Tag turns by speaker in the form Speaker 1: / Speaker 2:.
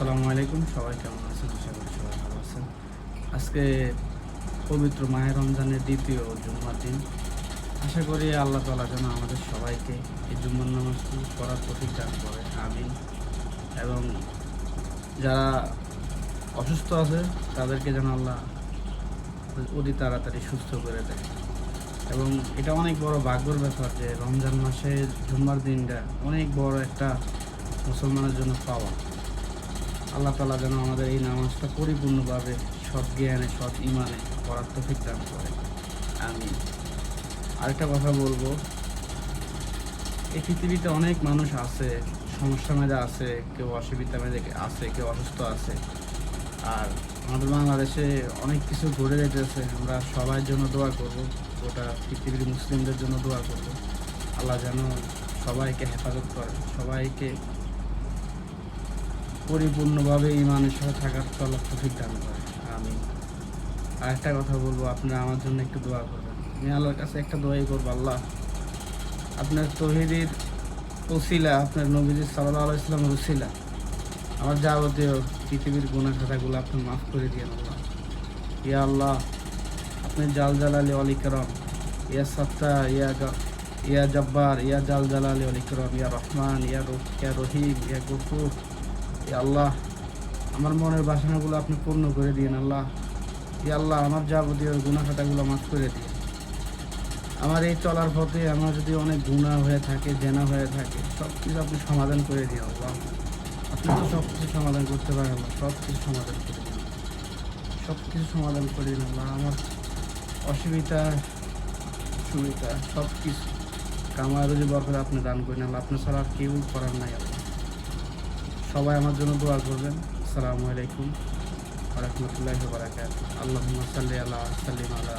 Speaker 1: আসসালামু আলাইকুম, সবাই কেমন আছেন? আশা করি সবাই ভালো আছেন। আজকে পবিত্র মায়ের রমজানের দ্বিতীয় জুম্মার দিন। আশা করি আল্লাহ তালা যেন আমাদের সবাইকে এই জুম্মার নামাজটি করার প্রতীক দান করে আমিন। এবং যারা অসুস্থ আছে, তাদেরকে যেন আল্লাহ অতি তাড়াতাড়ি সুস্থ করে দেয়। এবং এটা অনেক বড় ভাগ্যর ব্যাপার যে রমজান মাসে জুম্মার দিনটা অনেক বড় একটা মুসলমানের জন্য পাওয়া। আল্লাহ তালা যেন আমাদের এই নামাজটা পরিপূর্ণভাবে সৎ জ্ঞানে, সৎ ইমানে করার তফিক দান করে। আমি আরেকটা কথা বলব, এই পৃথিবীতে অনেক মানুষ আছে, সমস্যা মেজে আছে, কেউ অসুবিধা মেজে আছে, কেউ অসুস্থ আছে। আর আমাদের বাংলাদেশে অনেক কিছু ঘুরে যেতেছে আমরা সবার জন্য দোয়া করব, গোটা পৃথিবীর মুসলিমদের জন্য দোয়া করব। আল্লাহ যেন সবাইকে হেফাজত করে, সবাইকে পরিপূর্ণভাবে ইমানের সাথে থাকার তলব তফিক দান করে। আমি আর একটা কথা বলব, আপনারা আমার জন্য একটু দোয়া করবেন। আমি আল্লাহর কাছে একটা দোয়াই করব, আল্লাহ। আপনার তহিদির ওসিলা, আপনার নবীজির সাল্লাহ ইসলামের ওসিলা, আমার যাবতীয় পৃথিবীর গুণা খাতাগুলো আপনি মাফ করে দিয়ে আল্লাহ। ইয়া আল্লাহ, আপনি জাল জালালি অলি করম ইয়া সত্তা ইয়া ইয়া জব্বার, ইয়া জাল জালালি অলি করম ইয়া রহমান, ইয়া ইয়া রহিম, ইয়া গফুর। আল্লাহ, আমার মনের বাসনাগুলো আপনি পূর্ণ করে দিন আল্লাহ। ইয়া আল্লাহ আমার যাবতীয় গুণা খাতাগুলো মাফ করে দিন আমার এই চলার পথে আমার যদি অনেক গুণা হয়ে থাকে জেনা হয়ে থাকে সব কিছু আপনি সমাধান করে দিন আল্লাহ। আপনি তো সব কিছু সমাধান করতে পারেন না সব কিছু সমাধান করে দিন। সব কিছু সমাধান করে দিন আল্লাহ, আমার অসুবিধা, সুবিধা সব কিছু কামার রুজি বরকত আপনি দান করেন আল্লাহ, আপনার ছাড়া আর কেউ করার নাই আল্লাহ। সবাই আমার জন্য দোয়া করবেন। আসসালামু আলাইকুম। রহমতুল্লাহ বারাকাত আল্লাহ সাল্লি আল্লাহ সাল্লিম আল্লাহ